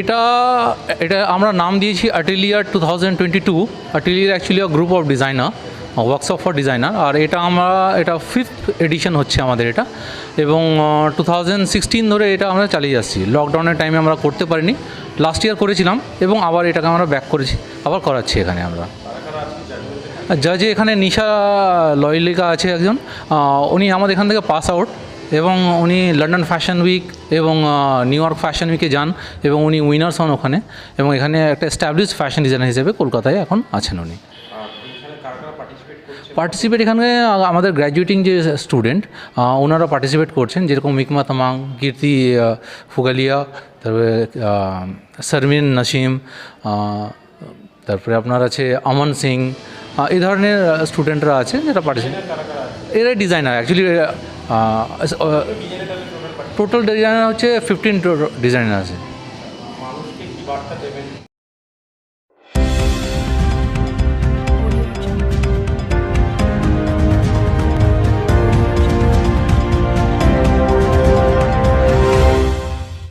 এটা এটা আমরা নাম দিয়েছি atelier two thousand twenty two atelier actually group of designer workshop for designer আর এটা আমরা, এটা ফিফথ এডিশন হচ্ছে আমাদের এটা। এবং টু থাউজেন্ড সিক্সটিন ধরে এটা আমরা চালিয়ে যাচ্ছি। লকডাউনের টাইমে আমরা করতে পারিনি। লাস্ট ইয়ার করেছিলাম এবং আবার এটাকে আমরা ব্যাক করেছি। আবার করাচ্ছি এখানে আমরা। জাজে এখানে নিশা লয়লিকা আছে একজন উনি আমাদের এখান থেকে পাস আউট এবং উনি লন্ডন ফ্যাশন উইক এবং নিউ ইয়র্ক ফ্যাশন উইকে যান এবং উনি উইনার্স হন ওখানে এবং এখানে একটা এস্টাবলিশ ফ্যাশন ডিজাইনার হিসেবে কলকাতায় এখন আছেন উনি। পার্টিসিপেট এখানে আমাদের গ্র্যাজুয়েটিং যে স্টুডেন্ট ওনারা পার্টিসিপেট করছেন, যেরকম মিকমা তামাং, কীর্তি ফুগালিয়া, তারপরে শারমিন নাসিম তারপরে আপনার আছে অমন সিং এই ধরনের স্টুডেন্টরা আছে যারা পার্টিসিপেট এরা ডিজাইনার অ্যাকচুয়ালি টোটাল ডিজাইনার হচ্ছে ফিফটিন ডিজাইনার আছে।